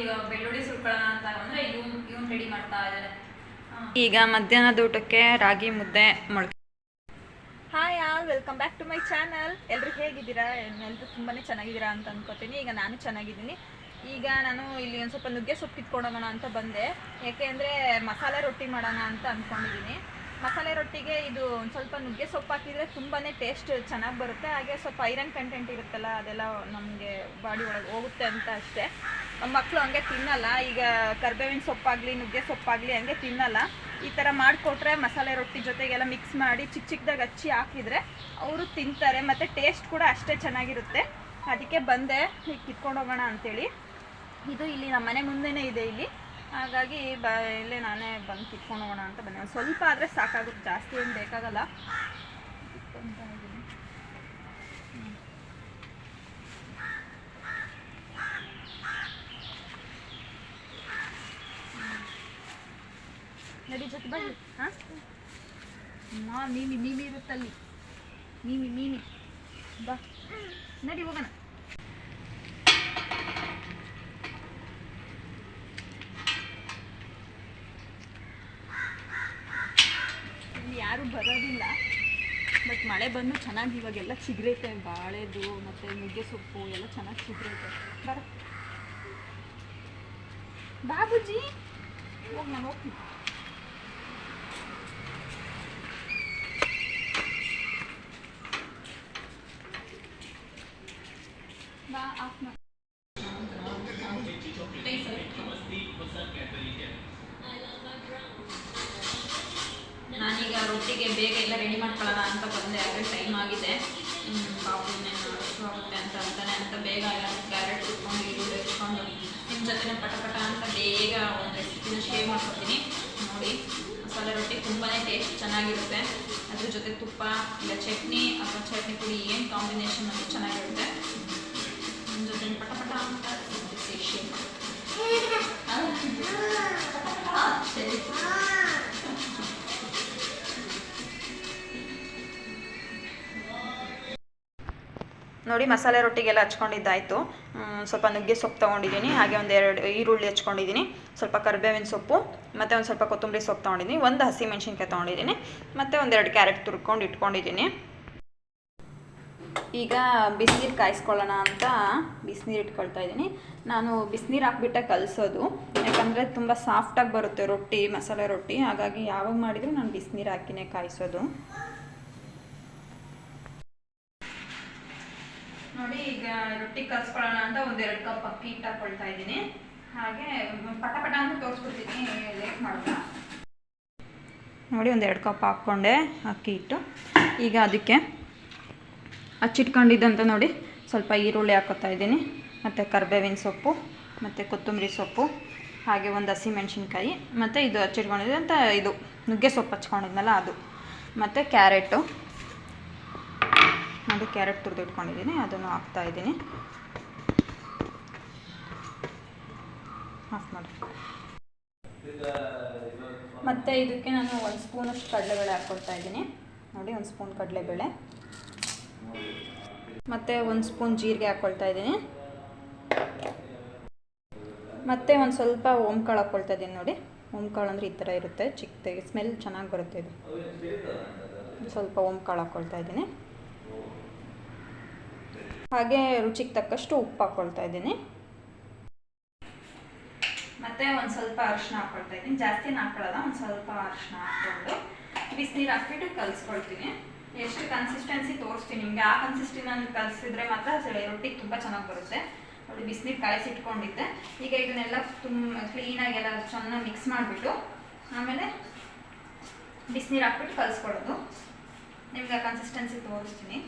ಈಗ ಬೆಳ್ಳುಳ್ಳಿ ಸುರ್ಕೊಳ್ಳೋಣ ಅಂತ ಅಂದ್ರೆ ಇವ್ ಇವ್ನು ರೆಡಿ ಮಾಡ್ತಾ ಇದ್ದಾರೆ ಈಗ ಮಧ್ಯಾಹ್ನದ ಊಟಕ್ಕೆ ರಾಗಿ ಮುದ್ದೆ ಮೊಳಕೆ. Hi all welcome back to my channel ಎಲ್ಲರೂ ಹೇಗಿದ್ದೀರಾ? ಎಲ್ಲರೂ ತುಂಬಾ ಚೆನ್ನಾಗಿದ್ದೀರಾ ಅಂತ ಅನ್ಕೋತೀನಿ. ಈಗ ನಾನು ಚೆನ್ನಾಗಿದ್ದೀನಿ. ಈಗ ನಾನು ಇಲ್ಲಿ ಒಂದು ಸ್ವಲ್ಪ ನುಗ್ಗೆ ಸೊಪ್ಪು ಕಿತ್ಕೊಂಡೋಗೋಣ ಅಂತ ಬಂದೆ. ಯಾಕೆಂದರೆ ಮಸಾಲೆ ರೊಟ್ಟಿ ಮಾಡೋಣ ಅಂತ ಅಂದ್ಕೊಂಡಿದ್ದೀನಿ ಮಸಾಲೆ ರೊಟ್ಟಿಗೆ ಇದು ಒಂದು ಸ್ವಲ್ಪ ನುಗ್ಗೆ ಸೊಪ್ಪು ಹಾಕಿದರೆ ತುಂಬಾ ಟೇಸ್ಟ್ ಚೆನ್ನಾಗಿ ಬರುತ್ತೆ. ಹಾಗೆ ಸ್ವಲ್ಪ ಐರನ್ ಕಂಟೆಂಟ್ ಇರುತ್ತಲ್ಲ ಅದೆಲ್ಲ ನಮಗೆ ಬಾಡಿ ಒಳಗೆ ಹೋಗುತ್ತೆ ಅಂತ ಅಷ್ಟೇ. ಮಕ್ಕಳು ಹಂಗೆ ತಿನ್ನಲ್ಲ. ಈಗ ಕರ್ಬೇವಿನ ಸೊಪ್ಪಾಗಲಿ, ನುಗ್ಗೆ ಸೊಪ್ಪಾಗಲಿ ಹಂಗೆ ತಿನ್ನಲ್ಲ. ಈ ಥರ ಮಾಡಿಕೊಟ್ರೆ ಮಸಾಲೆ ರೊಟ್ಟಿ ಜೊತೆಗೆಲ್ಲ ಮಿಕ್ಸ್ ಮಾಡಿ ಚಿಕ್ಕ ಚಿಕ್ಕದಾಗಿ ಹಚ್ಚಿ ಹಾಕಿದರೆ ಅವರು ತಿಂತಾರೆ. ಮತ್ತು ಟೇಸ್ಟ್ ಕೂಡ ಅಷ್ಟೇ ಚೆನ್ನಾಗಿರುತ್ತೆ. ಅದಕ್ಕೆ ಬಂದೆ. ಈಗ ಕಿತ್ಕೊಂಡು ಹೋಗೋಣ ಅಂತೇಳಿ. ಇದು ಇಲ್ಲಿ ನಮ್ಮ ಮನೆ ಮುಂದೆನೇ ಇದೆ ಇಲ್ಲಿ. ಹಾಗಾಗಿ ಬ ಇಲ್ಲೇ ನಾನೇ ಬಂದು ಕಿತ್ಕೊಂಡು ಹೋಗೋಣ ಅಂತ ಬಂದೆ. ಒಂದು ಸ್ವಲ್ಪ ಆದರೆ ಸಾಕಾಗುತ್ತೆ ಜಾಸ್ತಿ ಏನು ಬೇಕಾಗಲ್ಲ ಕಿತ್ಕೊಂತಾ ಇದ್ದೀನಿ. ನಡಿ ಜೊತೆ ಬನ್ನಿ ಹಾಂ ಮಾ, ಮೀಮಿ ಮೀಮಿ ಇರುತ್ತಲ್ಲಿ. ಮೀಮಿ ಮೀಮಿ. ಬಾ. ನಡಿ, ಹೋಗೋಣ. ಇಲ್ಲಿ ಯಾರೂ ಬರೋದಿಲ್ಲ. ಬಟ್ ಮಳೆ ಬಂದು ಚೆನ್ನಾಗಿ ಇವಾಗೆಲ್ಲ ಚಿಗ್ರೈತೆ. ಬಾಳೆದು, ಮತ್ತು ನುಗ್ಗೆ ಸೊಪ್ಪು, ಎಲ್ಲ ಚೆನ್ನಾಗಿ ಚಿಗ್ರೈತೆ. ಬರ. ಬಾಬುಜಿ. ಹೋಗಿ, ನಾನು ಹೋಗ್ತೀನಿ ಬಾ ಆಫ್ ಮಾಡಿ ನಾನೀಗ ರೊಟ್ಟಿಗೆ ಬೇಗ ಎಲ್ಲ ರೆಡಿ ಮಾಡ್ಕೊಳ್ಳೋಣ ಅಂತ ಬಂದೆ ಆದರೆ ಟೈಮ್ ಆಗಿದೆ ಹ್ಮ್, ಬಾಬು ಇನ್ನೇನು ಆಗುತ್ತೆ ಅಂತ ಅಂತಾನೆ ಅಂತ ಬೇಗ ಕ್ಯಾರೆಟ್ ಇಟ್ಕೊಂಡು ಈರುಳ್ಳಿ ಇಟ್ಕೊಂಡು ನಿಮ್ಮ ಜೊತೆ ಪಟ ಪಟ ಅಂತ ಬೇಗ ಒಂದು ರೆಸಿಪಿನ ಶೇರ್ ಮಾಡ್ಕೊತೀನಿ ನೋಡಿ ಮಸಾಲೆ ರೊಟ್ಟಿ ತುಂಬಾ ಟೇಸ್ಟ್ ಚೆನ್ನಾಗಿರುತ್ತೆ. ಅದ್ರ ಜೊತೆ ತುಪ್ಪ ಇಲ್ಲ ಚಟ್ನಿ ಅಥವಾ ಚಟ್ನಿ ಪುಡಿ ಏನು ಕಾಂಬಿನೇಷನ್ ಅದು ಚೆನ್ನಾಗಿರುತ್ತೆ. ನಿಮ್ಮ ಜೊತೆ ಪಟ ಪಟ ಅಂತ ಶೇರ್ ಸರಿ. ನೋಡಿ ಮಸಾಲೆ ರೊಟ್ಟಿಗೆಲ್ಲ ಹಚ್ಕೊಂಡಿದ್ದಾಯಿತು. ಸ್ವಲ್ಪ ನುಗ್ಗೆ ಸೊಪ್ಪು ತೊಗೊಂಡಿದ್ದೀನಿ. ಹಾಗೆ ಒಂದೆರಡು ಈರುಳ್ಳಿ ಹಚ್ಕೊಂಡಿದ್ದೀನಿ. ಸ್ವಲ್ಪ ಕರಿಬೇವಿನ ಸೊಪ್ಪು, ಮತ್ತು ಒಂದು ಸ್ವಲ್ಪ ಕೊತ್ತಂಬರಿ ಸೊಪ್ಪು ತೊಗೊಂಡಿದ್ದೀನಿ. ಒಂದು ಹಸಿ ಮೆಣಸಿನ್ಕಾಯಿ ತೊಗೊಂಡಿದ್ದೀನಿ. ಮತ್ತು ಒಂದೆರಡು ಕ್ಯಾರೆಟ್ ತುರ್ಕೊಂಡು ಇಟ್ಕೊಂಡಿದ್ದೀನಿ. ಈಗ ಬಿಸಿನೀರು ಕಾಯಿಸ್ಕೊಳ್ಳೋಣ ಅಂತ ಬಿಸಿನೀರು ಇಟ್ಕೊಳ್ತಾ ಇದ್ದೀನಿ. ನಾನು ಬಿಸಿನೀರು ಹಾಕ್ಬಿಟ್ಟೆ ಕಲಿಸೋದು. ಯಾಕಂದರೆ ತುಂಬ ಸಾಫ್ಟಾಗಿ ಬರುತ್ತೆ ರೊಟ್ಟಿ, ಮಸಾಲೆ ರೊಟ್ಟಿ. ಹಾಗಾಗಿ ಯಾವಾಗ ಮಾಡಿದರೂ ನಾನು ಬಿಸಿನೀರು ಹಾಕಿನೇ ಕಾಯಿಸೋದು. ನೋಡಿ, ಈಗ ರೊಟ್ಟಿ ಕಲ್ಸ್ಕೊಳ್ಳೋಣ ಅಂತ ಒಂದೆರಡು ಕಪ್ ಅಕ್ಕಿ ಹಿಟ್ಟು ಹಾಕೊಳ್ತಾ ಇದ್ದೀನಿ. ಹಾಗೆ ಪಟ ಪಟ ಅಂತ ತೋರಿಸ್ಬಿಡ್ತೀನಿ ಲೇಟ್ ಮಾಡೋಣ ನೋಡಿ, ಒಂದೆರಡು ಕಪ್ ಹಾಕ್ಕೊಂಡೆ ಅಕ್ಕಿ ಹಿಟ್ಟು ಈಗ ಅದಕ್ಕೆ ಹಚ್ಚಿಟ್ಕೊಂಡಿದ್ದಂತ ನೋಡಿ, ಸ್ವಲ್ಪ ಈರುಳ್ಳಿ ಹಾಕೋತಾ ಇದ್ದೀನಿ. ಮತ್ತು ಕರ್ಬೇವಿನ ಸೊಪ್ಪು, ಮತ್ತು ಕೊತ್ತಂಬರಿ ಸೊಪ್ಪು, ಹಾಗೆ ಒಂದು ಹಸಿ ಮೆಣಸಿನ್ಕಾಯಿ ಮತ್ತು ಇದು ಹಚ್ಚಿಟ್ಕೊಂಡಿದ್ದಂಥ ಇದು ನುಗ್ಗೆ ಸೊಪ್ಪು ಹಚ್ಕೊಂಡಿದ್ನಲ್ಲ ಅದು. ಮತ್ತು ಕ್ಯಾರೆಟು. ನೋಡಿ ಕ್ಯಾರೆಟ್ ತುರಿದು ಇಟ್ಕೊಂಡಿದ್ದೀನಿ ಅದನ್ನು ಹಾಕ್ತಾ ಇದ್ದೀನಿ. ಆಫ್ ಮಾಡಿ. ಮತ್ತು ಇದಕ್ಕೆ ನಾನು ಒಂದು ಸ್ಪೂನಷ್ಟು ಕಡಲೆಬೇಳೆ ಹಾಕ್ಕೊಳ್ತಾ ಇದ್ದೀನಿ. ನೋಡಿ, ಒಂದು ಸ್ಪೂನ್ ಕಡಲೆಬೇಳೆ. ಮತ್ತು ಒಂದು ಸ್ಪೂನ್ ಜೀರಿಗೆ ಹಾಕ್ಕೊಳ್ತಾ ಇದ್ದೀನಿ. ಮತ್ತು ಒಂದು ಸ್ವಲ್ಪ ಓಂಕಾಳು ಹಾಕ್ಕೊಳ್ತಾ ಇದ್ದೀನಿ ನೋಡಿ. ಓಂಕಾಳು ಅಂದರೆ ಈ ಥರ ಇರುತ್ತೆ ಚಿಕ್ಕದಾಗಿ ಸ್ಮೆಲ್ ಚೆನ್ನಾಗಿ ಬರುತ್ತೆ ಇದು. ಸ್ವಲ್ಪ ಓಂಕಾಳು ಹಾಕ್ಕೊಳ್ತಾ ಇದ್ದೀನಿ. ಹಾಗೆ ರುಚಿಗೆ ತಕ್ಕಷ್ಟು ಉಪ್ಪು ಹಾಕ್ಕೊಳ್ತಾ ಇದ್ದೀನಿ. ಮತ್ತೆ ಒಂದು ಸ್ವಲ್ಪ ಅರಿಶಿನ ಹಾಕೊಳ್ತಾ ಇದ್ದೀನಿ. ಜಾಸ್ತಿ ಹಾಕೊಳ್ಳಲ್ಲ ಒಂದು ಸ್ವಲ್ಪ ಅರಿಶಿನ ಹಾಕ್ಕೊಂಡು. ಬಿಸಿನೀರು ಹಾಕ್ಬಿಟ್ಟು ಕಲಿಸ್ಕೊಳ್ತೀನಿ. ಎಷ್ಟು ಕನ್ಸಿಸ್ಟೆನ್ಸಿ ತೋರಿಸ್ತೀನಿ. ನಿಮಗೆ ಆ ಕನ್ಸಿಸ್ಟೆನ್ಸಿ ಕಲಿಸಿದ್ರೆ ಮಾತ್ರ ರೊಟ್ಟಿ ರೊಟ್ಟಿಗೆ ತುಂಬ ಚೆನ್ನಾಗಿ ಬರುತ್ತೆ. ನೋಡಿ, ಬಿಸಿನೀರು ಕಾಯಿಸಿಟ್ಕೊಂಡಿದ್ದೆ ಈಗ ಇದನ್ನೆಲ್ಲ ತುಂಬ ಕ್ಲೀನಾಗಿ ಎಲ್ಲ ಚೆನ್ನಾಗಿ ಮಿಕ್ಸ್ ಮಾಡಿಬಿಟ್ಟು, ಆಮೇಲೆ ಬಿಸಿನೀರು ಹಾಕ್ಬಿಟ್ಟು ಕಲ್ಸ್ಕೊಳ್ಳೋದು ನಿಮ್ಗೆ ಆ ಕನ್ಸಿಸ್ಟೆನ್ಸಿ ತೋರಿಸ್ತೀನಿ.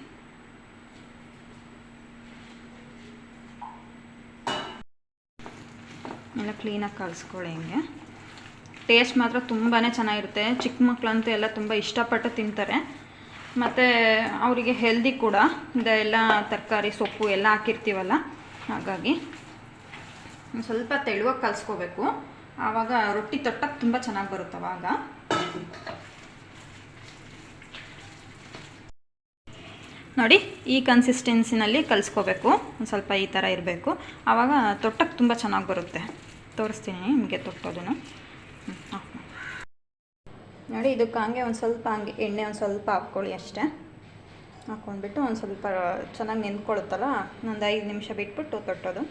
ಎಲ್ಲ ಕ್ಲೀನಾಗಿ ಕಲಿಸ್ಕೊಳ್ಳಿ ಹಿಂಗೆ. ಟೇಸ್ಟ್ ಮಾತ್ರ ತುಂಬಾ ಚೆನ್ನಾಗಿರುತ್ತೆ. ಚಿಕ್ಕ ಮಕ್ಕಳಂತೂ ಎಲ್ಲ ತುಂಬ ಇಷ್ಟಪಟ್ಟು ತಿಂತಾರೆ. ಮತ್ತು ಅವರಿಗೆ ಹೆಲ್ದಿ ಕೂಡ. ಇದೆಲ್ಲ ತರಕಾರಿ, ಸೊಪ್ಪು ಎಲ್ಲ ಹಾಕಿರ್ತೀವಲ್ಲ, ಹಾಗಾಗಿ ಸ್ವಲ್ಪ ತೆಳುವಾಗಿ ಕಲಿಸ್ಕೋಬೇಕು ಆವಾಗ ರೊಟ್ಟಿ ತೊಟ್ಟಕ್ಕೆ ತುಂಬ ಚೆನ್ನಾಗಿ ಬರುತ್ತೆ ಆವಾಗ ನೋಡಿ, ಈ ಕನ್ಸಿಸ್ಟೆನ್ಸಿನಲ್ಲಿ ಕಲಿಸ್ಕೋಬೇಕು ಒಂದು ಸ್ವಲ್ಪ ಈ ಥರ ಇರಬೇಕು. ಆವಾಗ ತೊಟ್ಟಕ್ಕೆ ತುಂಬ ಚೆನ್ನಾಗಿ ಬರುತ್ತೆ. ತೋರಿಸ್ತೀನಿ, ನಿಮಗೆ ತೊಟ್ಟೋದನ್ನು. ನೋಡಿ ಇದಕ್ಕೆ ಹಂಗೆ ಒಂದು ಸ್ವಲ್ಪ ಹಂಗೆ ಎಣ್ಣೆ ಒಂದು ಸ್ವಲ್ಪ ಹಾಕ್ಕೊಳ್ಳಿ ಅಷ್ಟೇ. ಹಾಕ್ಕೊಂಡ್ಬಿಟ್ಟು ಒಂದು ಸ್ವಲ್ಪ ಚೆನ್ನಾಗಿ ನೆನ್ಕೊಳುತ್ತಲ್ಲ, ಒಂದು ಐದು ನಿಮಿಷ ಬಿಟ್ಬಿಟ್ಟು ತೊಟ್ಟೋದು.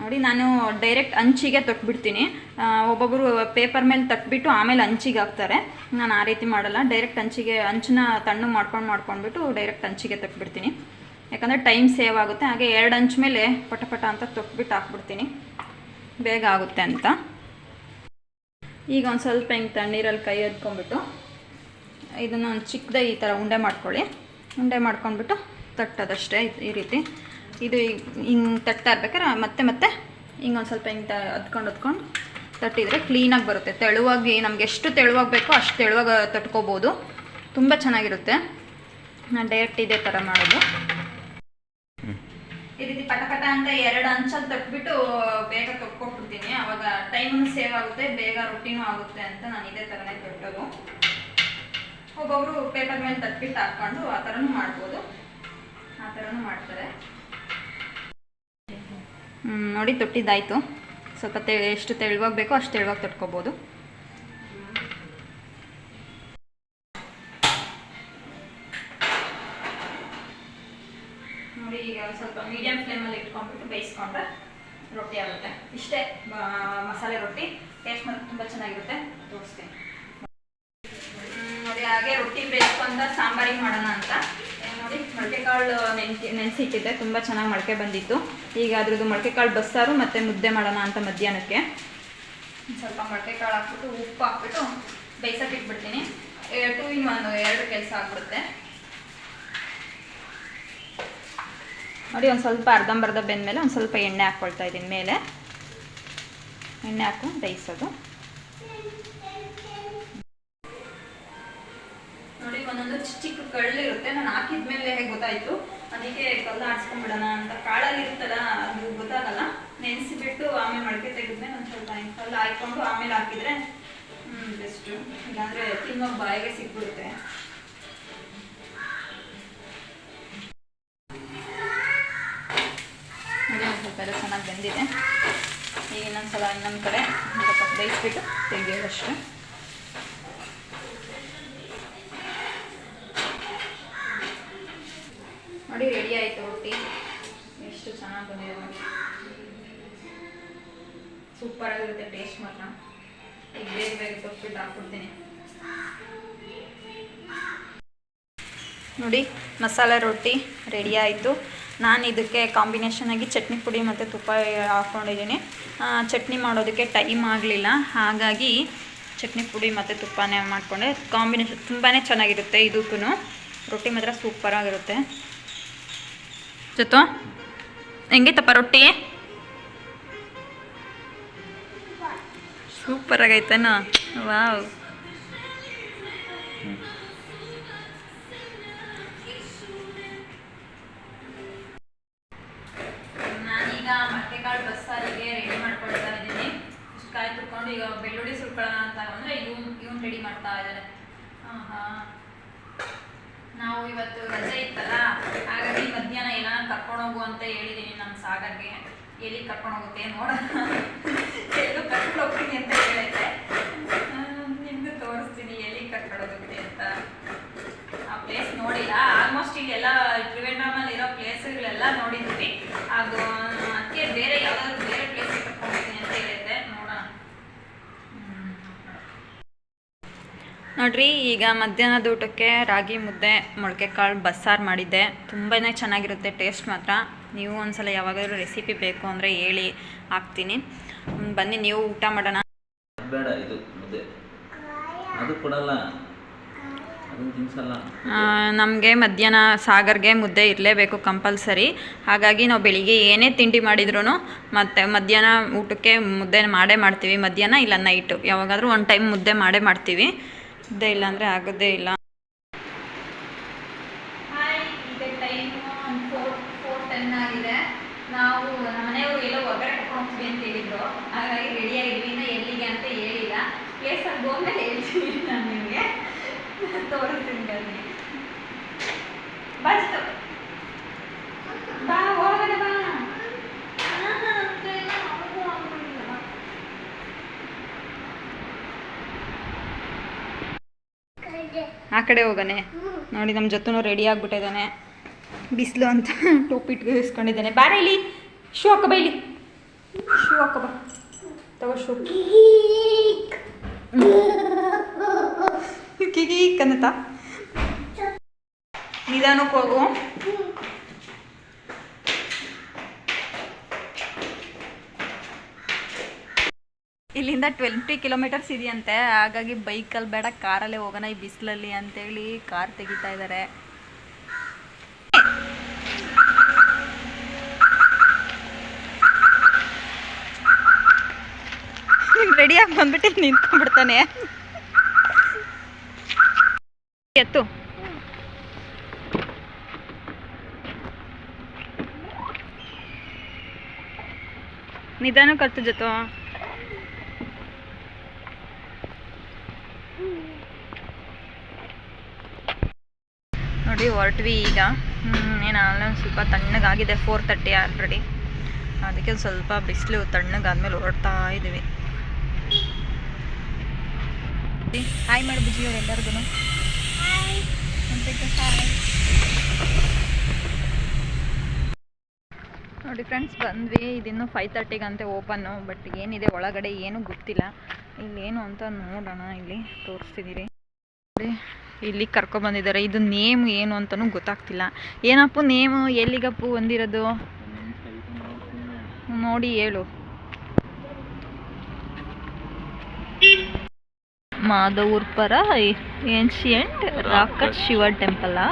ನೋಡಿ, ನಾನು ಡೈರೆಕ್ಟ್ ಹಂಚಿಗೆ ತೊಟ್ಬಿಡ್ತೀನಿ. ಒಬ್ಬೊಬ್ಬರು ಪೇಪರ್ ಮೇಲೆ ತಟ್ಬಿಟ್ಟು ಆಮೇಲೆ ಹಂಚಿಗೆ ಹಾಕ್ತಾರೆ. ನಾನು ಆ ರೀತಿ ಮಾಡಲ್ಲ, ಡೈರೆಕ್ಟ್ ಹಂಚಿಗೆ ಹಂಚನ್ನ ತಣ್ಣು ಮಾಡ್ಕೊಂಡು ಮಾಡ್ಕೊಂಡ್ಬಿಟ್ಟು ಡೈರೆಕ್ಟ್ ಅಂಚಿಗೆ ತೊಟ್ಬಿಡ್ತೀನಿ. ಯಾಕಂದರೆ ಟೈಮ್ ಸೇವ್ ಆಗುತ್ತೆ, ಹಾಗೆ ಎರಡು ಹಂಚು ಮೇಲೆ ಪಟ ಪಟ ಅಂತ ತೊಟ್ಬಿಟ್ಟು ಹಾಕ್ಬಿಡ್ತೀನಿ. ಬೇಗ ಆಗುತ್ತೆ ಅಂತ. ಈಗ ಒಂದು ಸ್ವಲ್ಪ ಹಿಂಗೆ ತಣ್ಣೀರಲ್ಲಿ ಕೈ ಎದ್ಕೊಂಡ್ಬಿಟ್ಟು ಇದನ್ನು ಒಂದು ಚಿಕ್ಕದ ಈ ಥರ ಉಂಡೆ ಮಾಡ್ಕೊಳ್ಳಿ. ಉಂಡೆ ಮಾಡ್ಕೊಂಡ್ಬಿಟ್ಟು ತಟ್ಟೋದಷ್ಟೇ ಈ- ರೀತಿ. ಇದು ಹಿಂಗೆ ತಟ್ತಾ ಇರ್ಬೇಕಾದ್ರೆ ಮತ್ತೆ ಮತ್ತೆ ಹಿಂಗೆ ಒಂದು ಸ್ವಲ್ಪ ಹಿಂಗೆ ತ, ಅದ್ಕೊಂಡು ತಟ್ಟಿದರೆ ಕ್ಲೀನಾಗಿ ಬರುತ್ತೆ. ತೆಳುವಾಗಿ ನಮ್ಗೆ ಎಷ್ಟು ತೆಳುವಾಗಿ ಬೇಕೋ ಅಷ್ಟು ತೆಳುವಾಗಿ ತಟ್ಕೋಬೋದು. ತುಂಬ ಚೆನ್ನಾಗಿರುತ್ತೆ. ನಾನು ಡೈರೆಕ್ಟ್ ಇದೇ ಥರ ಮಾಡೋದು. ಪಟ ಅಂತ ಎರಡು ಅಂಚಲ್ ತಟ್ಬಿಟ್ಟು ಬೇಗ ತೊಟ್ಕೊಟ್ಬಿಡ್ತೀನಿ. ಅವಾಗ ಟೈಮು ಸೇವ್ ಆಗುತ್ತೆ, ಬೇಗ ರೊಟ್ಟಿನೂ ಆಗುತ್ತೆ ಅಂತ ನಾನು ಇದೇ ಥರನೇ ತೊಟ್ಟೋದು. ಒಬ್ಬೊಬ್ರು ಪೇಪರ್ ಮೇಲೆ ತಟ್ಬಿಟ್ಟು ಹಾಕ್ಕೊಂಡು ಆ ಥರನೂ ಮಾಡ್ಬೋದು. ಆ ಥರನೂ ಮಾಡ್ತಾರೆ. ನೋಡಿ ತೊಟ್ಟಿದ್ದಾಯಿತು. ಸ್ವಲ್ಪ ತೆ ಎಷ್ಟು ತೆಳುವಾಗ ಬೇಕೋ ಅಷ್ಟು ತೆಳುವಾಗಿ ತೊಟ್ಕೋಬೋದು. ಇಷ್ಟೇ ಮಸಾಲೆ ರೊಟ್ಟಿ. ಟೇಸ್ಟ್ ಮಾಡಿ ತುಂಬ ಚೆನ್ನಾಗಿರುತ್ತೆ. ತೋರಿಸ್ತೀನಿ. ನೋಡಿ ಹಾಗೆ ರೊಟ್ಟಿ ಬೇಕು ಅಂತ ಸಾಂಬಾರಿಗೆ ಮಾಡೋಣ ಅಂತ. ನೋಡಿ ಮೊಳಕೆ ಕಾಳು ನೆನ್ಸಿ, ನೆನೆಸಿಟ್ಟಿದ್ದೆ. ತುಂಬ ಚೆನ್ನಾಗಿ ಮೊಳಕೆ ಬಂದಿತ್ತು. ಈಗ ಅದ್ರದ್ದು ಮೊಳಕೆ ಕಾಳು ಬಸ್ಸಾರು ಮತ್ತು ಮುದ್ದೆ ಮಾಡೋಣ ಅಂತ ಮಧ್ಯಾಹ್ನಕ್ಕೆ. ಸ್ವಲ್ಪ ಮೊಳಕೆ ಕಾಳು ಹಾಕ್ಬಿಟ್ಟು, ಉಪ್ಪು ಹಾಕ್ಬಿಟ್ಟು ಬೇಯಿಸಕ್ಕೆ ಇಟ್ಬಿಡ್ತೀನಿ ಟೂ ಇನ್ ಒಂದು ಎರಡು ಕೆಲಸ ಆಗ್ಬಿಡುತ್ತೆ. ನೋಡಿ, ಒಂದು ಸ್ವಲ್ಪ ಅರ್ಧಂಬರ್ಧ ಬೆಂದಮೇಲೆ ಒಂದು ಸ್ವಲ್ಪ ಎಣ್ಣೆ ಹಾಕ್ಕೊಳ್ತಾ ಇದ್ದೀನಿ ಮೇಲೆ. ಎಣ್ಣೆ ಹಾಕೊಂಡು ಬೇಯಿಸೋದು. ನೋಡಿ, ಒಂದೊಂದು ಚಿಕ್ಕ ಚಿಕ್ಕ ಕಳ್ಳಿರುತ್ತೆ ನಾನು ಹಾಕಿದ್ಮೇಲೆ ಹೇಗೆ ಗೊತ್ತಾಯ್ತು? ಅದಕ್ಕೆ ಕಲ್ಲು ಆಡಿಸ್ಕೊಂಡ್ಬಿಡೋಣ ಅಂತ ಕಾಳಲ್ಲಿ ಇರುತ್ತಲ್ಲ, ಅದು ಗೊತ್ತಾಗಲ್ಲ. ನೆನೆಸಿಬಿಟ್ಟು ಆಮೇಲೆ ಮಡಕೆ ತೆಗೆದ್ಮೇಲೆ ಒಂದು ಸ್ವಲ್ಪ ಕಲ್ಲು ಹಾಕ್ಕೊಂಡು ಆಮೇಲೆ ಹಾಕಿದ್ರೆ ಹ್ಞೂ ಬೆಸ್ಟು ಇಲ್ಲಾಂದರೆ ತಿನ್ನೋ ಬಾಯಿಗೆ ಸಿಕ್ಬಿಡುತ್ತೆ ಸ್ವಲ್ಪ ಎಲ್ಲ ಚೆನ್ನಾಗಿ ಬೆಂದಿದೆ. ಈಗ ಇನ್ನೊಂದು ಸಲ ಇನ್ನೊಂದು ಕಡೆ ಬೇಯಿಸ್ಬಿಟ್ಟು ತೆಗಿಯೋದಷ್ಟೇ. ನೋಡಿ ರೆಡಿ ಆಯಿತು ರೊಟ್ಟಿ. ಎಷ್ಟು ಚೆನ್ನಾಗಿ ಬಂದಿದೆ ನೋಡಿ. ಸೂಪರ್ ಆಗಿರುತ್ತೆ ಟೇಸ್ಟ್ ಮಾತ್ರ. ಈಗ ಬೇಗ ಬೇಗ ತೊಟ್ಬಿಟ್ಟು ಹಾಕ್ಬಿಡ್ತೀನಿ. ನೋಡಿ, ಮಸಾಲೆ ರೊಟ್ಟಿ ರೆಡಿ ಆಯಿತು. ನಾನು ಇದಕ್ಕೆ ಕಾಂಬಿನೇಷನ್ ಆಗಿ ಚಟ್ನಿ ಪುಡಿ ಮತ್ತು ತುಪ್ಪ ಹಾಕ್ಕೊಂಡಿದ್ದೀನಿ ಚಟ್ನಿ ಮಾಡೋದಕ್ಕೆ ಟೈಮ್ ಆಗಲಿಲ್ಲ. ಹಾಗಾಗಿ ಚಟ್ನಿ ಪುಡಿ ಮತ್ತು ತುಪ್ಪನೇ ಮಾಡಿಕೊಂಡೆ. ಕಾಂಬಿನೇಷನ್ ತುಂಬಾ ಚೆನ್ನಾಗಿರುತ್ತೆ ಇದಕ್ಕೂ ರೊಟ್ಟಿ ಮಾತ್ರ ಸೂಪರಾಗಿರುತ್ತೆ ಜೊತೆ ಹೆಂಗಿತ್ತಪ್ಪ ರೊಟ್ಟಿ? ಸೂಪರ್ ಆಗೈತೇನೋ? ವಾವ್ ಹೋಗುತ್ತೆ ನೋಡೋಣ. ಎಲ್ಲೂ ಕರ್ಕೊಂಡು ಹೋಗ್ತೀನಿ ಅಂತ ಹೇಳಿದ್ದೆ. ನಿಮ್ದು ತೋರಿಸ್ತೀನಿ, ಎಲ್ಲಿ ಕರ್ಕೊಂಡು ಹೋಗುತ್ತೆ ಅಂತ. ಆ ಪ್ಲೇಸ್ ನೋಡಿಲ್ಲ. ಆಲ್ಮೋಸ್ಟ್ ಇಲ್ಲೆಲ್ಲ ತ್ರಿವೇಂದ್ರಮಲ್ಲಿ ಇರೋ ಪ್ಲೇಸ್ಗಳೆಲ್ಲ ನೋಡಿದ್ವಿ ಅದು ಅದಕ್ಕೆ ಬೇರೆ ಯಾವ್ದಾದ್ರು ಬೇರೆ ಪ್ಲೇಸ್ ಕರ್ಕೊಂಡು ಹೋಗ್ತೀನಿ ಅಂತ ಹೇಳಿದ್ದೆ. ನೋಡೋಣ. ನೋಡ್ರಿ, ಈಗ ಮಧ್ಯಾಹ್ನದ ಊಟಕ್ಕೆ ರಾಗಿ ಮುದ್ದೆ ಮೊಳಕೆ ಕಾಳು ಬಸ್ಸಾರು ಮಾಡಿದ್ದೆ. ತುಂಬಾ ಚೆನ್ನಾಗಿರುತ್ತೆ ಟೇಸ್ಟ್ ಮಾತ್ರ. ನೀವು ಒಂದ್ಸಲ ಯಾವಾಗಾದ್ರೂ ರೆಸಿಪಿ ಬೇಕು ಅಂದರೆ ಹೇಳಿ ಹಾಕ್ತೀನಿ. ಬನ್ನಿ ನೀವು ಊಟ ಮಾಡೋಣ. ಬೇಡ ಇದು ಮುದ್ದೆ. ಅದು ಕೊಡಲ್ಲ. ನಮಗೆ ಮಧ್ಯಾಹ್ನ ಸಾಗರ್ಗೆ ಮುದ್ದೆ ಇರಲೇಬೇಕು ಕಂಪಲ್ಸರಿ. ಹಾಗಾಗಿ ನಾವು ಬೆಳಿಗ್ಗೆ ಏನೇ ತಿಂಡಿ ಮಾಡಿದ್ರು ಮತ್ತು ಮಧ್ಯಾಹ್ನ ಊಟಕ್ಕೆ ಮುದ್ದೆ ಮಾಡೇ ಮಾಡ್ತೀವಿ. ಮಧ್ಯಾಹ್ನ ಇಲ್ಲ ನೈಟು ಯಾವಾಗಾದರೂ ಒಂದು ಟೈಮ್ ಮುದ್ದೆ ಮಾಡೇ ಮಾಡ್ತೀವಿ. ಮುದ್ದೆ ಇಲ್ಲಾಂದರೆ ಆಗೋದೇ ಇಲ್ಲ ಹಾಯ್ ಈಗ ಟೈಮು ಫೋರ್ ಫೋರ್ ಟೆನ್ ಆಗಿದೆ ನಾವು ನಮ್ಮ ಮನೆಯವರು ಎಲ್ಲೋ ಹೊರಗಡೆ ಕರ್ಕೊಂಡು ಹೋಗ್ತೀವಿ ಅಂತ ಹೇಳಿದ್ರು ಹಾಗಾಗಿ ರೆಡಿ ಆಗಿದ್ವಿ ಇನ್ನು ಎಲ್ಲಿಗೆ ಅಂತ ಹೇಳಿಲ್ಲ ಪ್ಲೇಸಲ್ಲಿ ಹೋದ್ಮೇಲೆ ಹೇಳ್ತೀನಿ ನಾನು ನಿಮಗೆ ತೋರಿಸ್ತೀನಿ ಬನ್ನಿ ಆ ಕಡೆ ಹೋಗನೆ. ನೋಡಿ ನಮ್ಮ ಜೊತೆನೂ ರೆಡಿ ಆಗಿಬಿಟ್ಟಿದ್ದಾನೆ ಬಿಸಿಲು ಅಂತ ಟೋಪಿ ಇಸ್ಕೊಂಡಿದ್ದಾನೆ ಬಾರ ಇಲ್ಲಿ. ಶೂ ಹಾಕೋಬ ಇಲ್ಲಿ. ಶೂ ಹಾಕೋಬ ತಗೋ ಶೂ. ಕಿಗೀಕ್ ಅನ್ನತ್ತ ನಿಧಾನಕ್ಕೆ ಹೋಗು. ಇಲ್ಲಿಂದ ಟ್ವೆಂಟಿ ಕಿಲೋಮೀಟರ್ಸ್ ಇದೆಯಂತೆ. ಹಾಗಾಗಿ ಬೈಕಲ್ಲಿ ಬೇಡ ಕಾರಲ್ಲೇ ಹೋಗೋಣ ಈ ಬಿಸಿಲಲ್ಲಿ ಅಂತೇಳಿ ಕಾರ್ ತೆಗಿತಾ ಇದ್ದಾರೆ ರೆಡಿಯಾಗಿ ಬಂದ್ಬಿಟ್ಟು ನಿಂತ್ಕೊಂಡ್ಬಿಡ್ತಾನೆ. ಎತ್ತು. ನಿಧಾನ ಕತ್ತು ಜೊತೆ ನೋಡಿ ಹೊರಟ್ವಿ ಈಗ. ಏನು ಒಂದು ಸ್ವಲ್ಪ ತಣ್ಣಗಾಗಿದೆ ಫೋರ್ ತರ್ಟಿ ಆಲ್ರೆಡಿ ಅದಕ್ಕೆ ಒಂದ್ ಸ್ವಲ್ಪ ಬಿಸಿಲು ತಣ್ಣಗಾದ್ಮೇಲೆ ಹೊರಡ್ತಾ ಇದ್ದೀವಿ ಹಾಯ್ ಮಾಡಿ ಬಿಜಿಯವ್ರು ಅವರೆಲ್ಲರಿಗೂ ನೋಡಿ ಫ್ರೆಂಡ್ಸ್ ಬಂದ್ವಿ. ಇದಿನ್ನು ಫೈವ್ ತರ್ಟಿಗಂತೆ ಓಪನ್ನು ಬಟ್ ಏನಿದೆ ಒಳಗಡೆ ಏನೂ ಗೊತ್ತಿಲ್ಲ. ಇಲ್ಲೇನು ಅಂತ ನೋಡೋಣ ಇಲ್ಲಿ. ತೋರಿಸ್ತಿದ್ದೀರಿ ನೋಡಿ, ಇಲ್ಲಿ ಕರ್ಕೊಬಂದಿದ್ದಾರೆ ಇದು ನೇಮ್ ಏನು ಅಂತಲೂ ಗೊತ್ತಾಗ್ತಿಲ್ಲ. ಏನಪ್ಪು ನೇಮು? ಎಲ್ಲಿಗಪ್ಪು ಬಂದಿರೋದು? ನೋಡಿ ಹೇಳು. ಮಾಧವೂರ್ ಪರ ಏನ್ಶಿಯಂಟ್ ರಾಕಟ್ ಶಿವ ಟೆಂಪಲಾ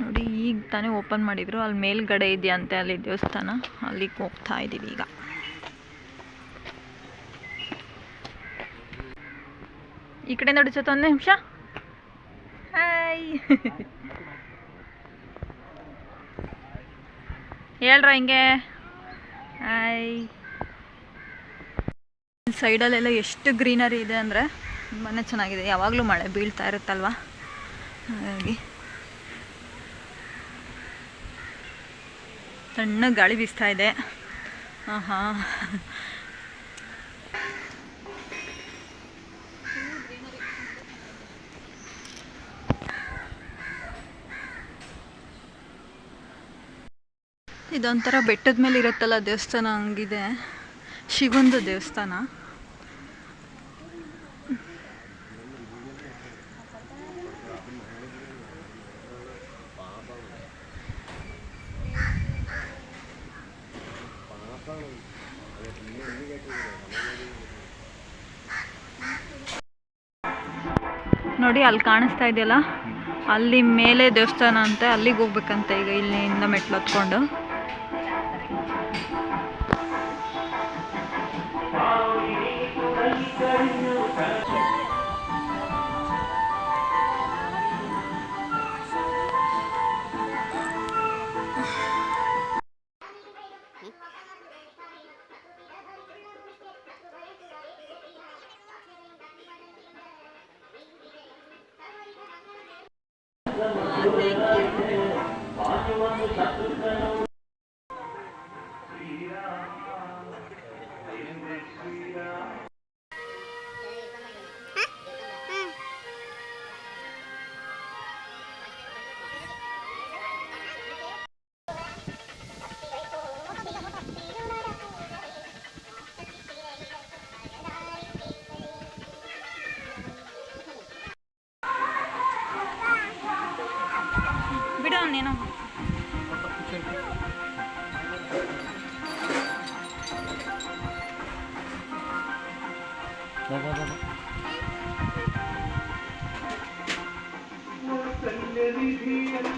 ನೋಡಿ ಈಗ ತಾನೇ ಓಪನ್ ಮಾಡಿದ್ರು. ಅಲ್ಲಿ ಮೇಲ್ಗಡೆ ಇದೆಯಂತೆ ಅಲ್ಲಿ ದೇವಸ್ಥಾನ. ಅಲ್ಲಿಗೆ ಹೋಗ್ತಾ ಇದ್ದೀವಿ ಈಗ. ಈ ಕಡೆ ನೋಡಿ ಜೊತೆ ಒಂದು ನಿಮಿಷ. ಹಾಯ್ ಹೇಳ್ರ ಹಿಂಗೆ? ಹಾಯ್ ಸೈಡಲ್ಲೆಲ್ಲ ಎಷ್ಟು ಗ್ರೀನರಿ ಇದೆ ಅಂದರೆ ತುಂಬಾ ಚೆನ್ನಾಗಿದೆ. ಯಾವಾಗಲೂ ಮಳೆ ಬೀಳ್ತಾ ಇರುತ್ತಲ್ವಾ? ಹಾಗಾಗಿ ಸಣ್ಣ ಗಾಳಿ ಬೀಸ್ತಾ ಇದೆ. ಆಹಾ. ಇದೊಂಥರ ಬೆಟ್ಟದ ಮೇಲೆ ಇರುತ್ತಲ್ಲ ದೇವಸ್ಥಾನ ಹಂಗಿದೆ. ಶಿವಂದು ದೇವಸ್ಥಾನ. ನೋಡಿ ಅಲ್ಲಿ ಕಾಣಿಸ್ತಾ ಇದೆಯಲ್ಲ? ಅಲ್ಲಿ ಮೇಲೆ ದೇವಸ್ಥಾನ ಅಂತೆ ಅಲ್ಲಿಗೆ ಹೋಗ್ಬೇಕಂತೆ ಈಗ ಇಲ್ಲಿಂದ ಮೆಟ್ಲು ಹತ್ಕೊಂಡು.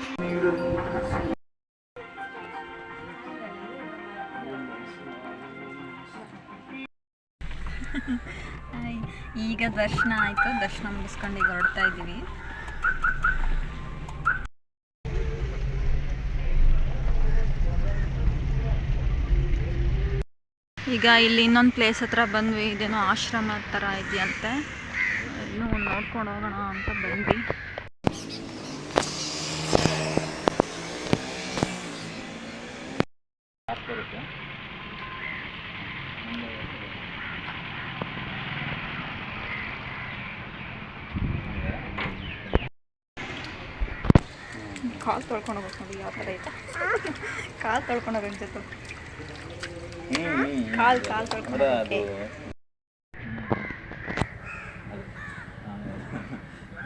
ಈಗ ದರ್ಶನ ಆಯ್ತು. ದರ್ಶನ ಮುಗಿಸ್ಕೊಂಡು ಈಗ ಹೊರಡ್ತಾ ಇದೀವಿ ಈಗ ಇಲ್ಲಿ ಇನ್ನೊಂದು ಪ್ಲೇಸ್ ಹತ್ರ ಬಂದ್ವಿ. ಇದೇನೋ ಆಶ್ರಮ ತರ ಇದೆಯಂತೆ. ಇನ್ನು ನೋಡ್ಕೊಂಡು ಹೋಗೋಣ ಅಂತ ಬಂದ್ವಿ. ಬರುತ್ತೆ ಕಾಲು ತೊಳ್ಕೊಂಡು ಹೋಗ್ಬೇಕು ನೋಡಿ ಯಾವ ಥರ ಐತೆ ಕಾಲು ತೊಳ್ಕೊಂಡು ಹೋಗಿ ಅನ್ಸುತ್ತೆ. ಕಾಲ್ ಕಾಲು ತೊಳ್ಕೊಂಡು.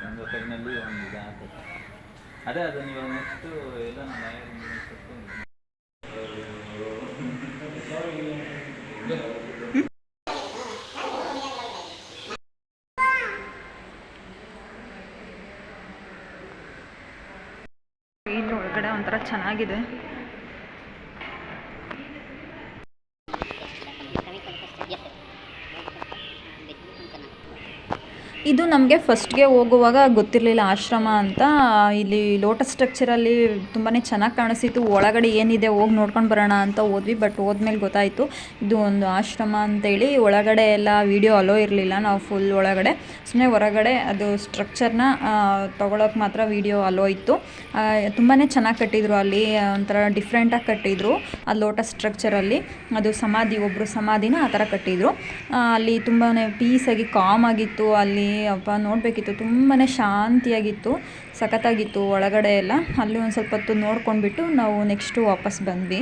ಒಂದು ಕೈನಲ್ಲಿ ಒಂದು ಇದು ಅದೇ ಅದು ನೀವು ನೆಕ್ಸ್ಟು ಎಲ್ಲ ಇದ್ರ ಒಳಗಡೆ ಒಂಥರ ಚೆನ್ನಾಗಿದೆ. ಇದು ನಮಗೆ ಫಸ್ಟ್ಗೆ ಹೋಗುವಾಗ ಗೊತ್ತಿರಲಿಲ್ಲ ಆಶ್ರಮ ಅಂತ. ಇಲ್ಲಿ ಲೋಟಸ್ ಸ್ಟ್ರಕ್ಚರಲ್ಲಿ ತುಂಬಾ ಚೆನ್ನಾಗಿ ಕಾಣಿಸ್ತಿತ್ತು. ಒಳಗಡೆ ಏನಿದೆ ಹೋಗಿ ನೋಡ್ಕೊಂಡು ಬರೋಣ ಅಂತ ಹೋದ್ವಿ ಬಟ್ ಹೋದ್ಮೇಲೆ ಗೊತ್ತಾಯಿತು. ಇದು ಒಂದು ಆಶ್ರಮ ಅಂತೇಳಿ ಒಳಗಡೆ ಎಲ್ಲ ವೀಡಿಯೋ ಅಲೋ ಇರಲಿಲ್ಲ, ನಾವು ಫುಲ್ ಒಳಗಡೆ. ಸುಮ್ಮನೆ ಹೊರಗಡೆ ಅದು ಸ್ಟ್ರಕ್ಚರ್ನ ತೊಗೊಳಕ್ಕೆ ಮಾತ್ರ ವೀಡಿಯೋ ಅಲೋ ಇತ್ತು. ತುಂಬಾ ಚೆನ್ನಾಗಿ ಕಟ್ಟಿದ್ರು ಅಲ್ಲಿ, ಒಂಥರ ಡಿಫ್ರೆಂಟಾಗಿ ಕಟ್ಟಿದ್ರು ಆ ಲೋಟಸ್ ಸ್ಟ್ರಕ್ಚರಲ್ಲಿ ಅದು ಸಮಾಧಿ ಒಬ್ಬರು ಸಮಾಧಿನ ಆ ಥರ ಕಟ್ಟಿದ್ರು. ಅಲ್ಲಿ ತುಂಬಾ ಪೀಸಾಗಿ ಕಾಮ್ ಆಗಿತ್ತು. ಅಲ್ಲಿ ಅಪ್ಪ ನೋಡಬೇಕಿತ್ತು ತುಂಬಾ ಶಾಂತಿಯಾಗಿತ್ತು, ಸಖತ್ತಾಗಿತ್ತು ಒಳಗಡೆ ಎಲ್ಲ. ಅಲ್ಲಿ ಒಂದು ಸ್ವಲ್ಪ ಹೊತ್ತು ನೋಡ್ಕೊಂಡ್ಬಿಟ್ಟು ನಾವು ನೆಕ್ಸ್ಟು ವಾಪಸ್ ಬಂದ್ವಿ.